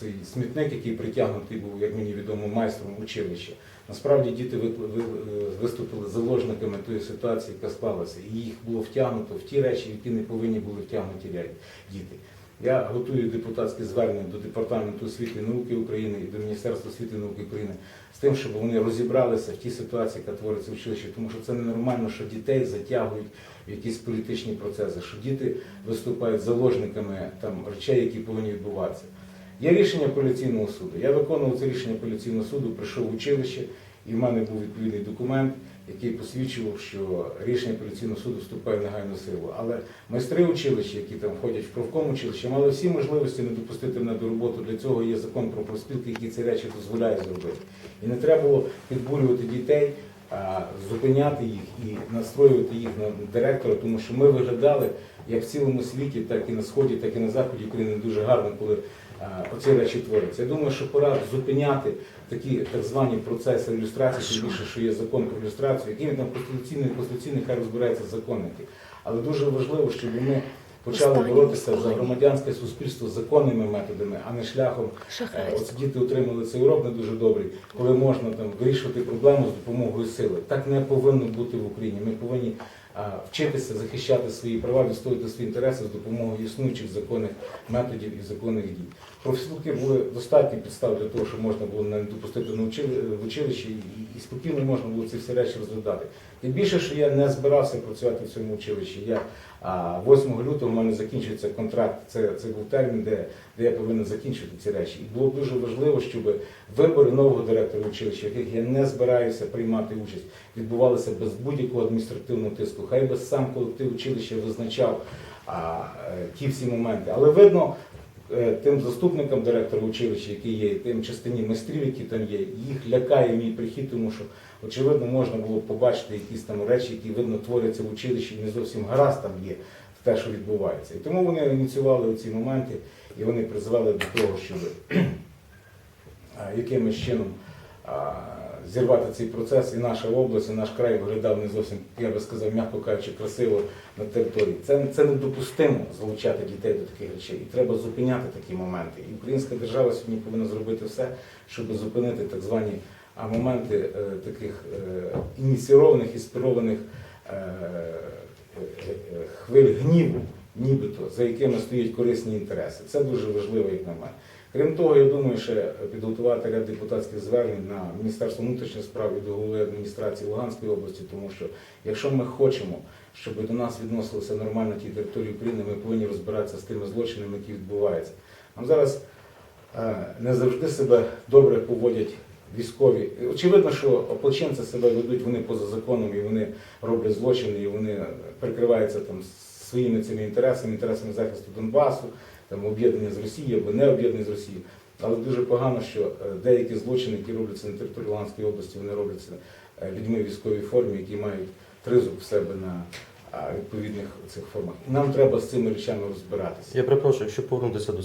цей смітник, який притягнутий був, як мені відомо, майстром училища. Насправді діти ви- ви- виступили заложниками тої ситуації, яка склалася, і їх було втягнуто в ті речі, які не повинні були втягнуті діти. Я готую депутатське звернення до Департаменту освіти і науки України і до Міністерства освіти і науки України з тим, щоб вони розібралися в тій ситуації, яка твориться в училищі, тому що це ненормально, що дітей затягують в якісь політичні процеси, що діти виступають заложниками там речей, які повинні відбуватися. Є рішення апеляційного суду. Я виконував це рішення апеляційного суду, прийшов в училище, і в мене був відповідний документ, який посвідчував, що рішення апеляційного суду вступає в негайну силу. Але майстри училища, які там ходять в профком училище, мали всі можливості не допустити мене до роботи. Для цього є закон про профспілки, який ці речі дозволяє зробити. І не треба було підбурювати дітей, зупиняти їх і настроювати їх на директора, тому що ми виглядали як в цілому світі, так і на сході, так і на заході України дуже гарно, коли оці речі творяться. Я думаю, що пора зупиняти такі так звані процеси ілюстрації, тим більше, що є закон про ілюстрацію, який там конституційний, конституційний, хай розбираються законники. Але дуже важливо, щоб ми почали боротися за громадянське суспільство законними методами, а не шляхом Е, Шахрайство. От діти отримали цей урок не дуже добрий, коли можна там вирішувати проблему з допомогою сили. Так не повинно бути в Україні. Ми повинні вчитися захищати свої права, відстоювати свої інтереси з допомогою існуючих законних методів і законних дій. Профспілки були достатні підстави для того, щоб можна було не допустити в училищі і, спокійно можна було ці всі речі розглядати. Тим більше, що я не збирався працювати в цьому училищі. Я 8 лютого в мене закінчується контракт. Це, це був термін, де, де я повинен закінчити ці речі. І було дуже важливо, щоб вибори нового директора училища, яких я не збираюся приймати участь, відбувалися без будь-якого адміністративного тиску. Хай би сам колектив училища визначав а, е, ті всі моменти. Але видно. е, Тим заступникам директора училища, які є, і тим частині майстрів, які там є, їх лякає мій прихід, тому що очевидно можна було побачити якісь там речі, які видно творяться в училищі, не зовсім гаразд там є в те, що відбувається. І тому вони ініціювали ці моменти, і вони призвели до того, щоб якимось чином зірвати цей процес, і наша область, і наш край виглядав не зовсім, я би сказав, м'яко кажучи, красиво на території. Це, це недопустимо залучати дітей до таких речей. І треба зупиняти такі моменти. І українська держава сьогодні повинна зробити все, щоб зупинити так звані моменти е, таких е, ініційованих, інспірованих е, е, е, хвиль гніву, нібито, за якими стоять корисні інтереси. Це дуже важливо, як на мене. Крім того, я думаю, ще підготувати ряд депутатських звернень на Міністерство внутрішніх справ і до голови адміністрації Луганської області, тому що якщо ми хочемо, щоб до нас відносилося нормально ті території України, ми повинні розбиратися з тими злочинами, які відбуваються. Нам зараз е, не завжди себе добре поводять військові. Очевидно, що ополченці себе ведуть вони поза законом і вони роблять злочини, і вони прикриваються там своїми цими інтересами, інтересами захисту Донбасу, там об'єднання з Росією або не об'єднання з Росією. Але дуже погано, що е, деякі злочини, які робляться на території Луганської області, вони робляться е, людьми в військовій формі, які мають тризуб в себе на відповідних цих формах. Нам треба з цими речами розбиратися. Я перепрошую, якщо повернутися до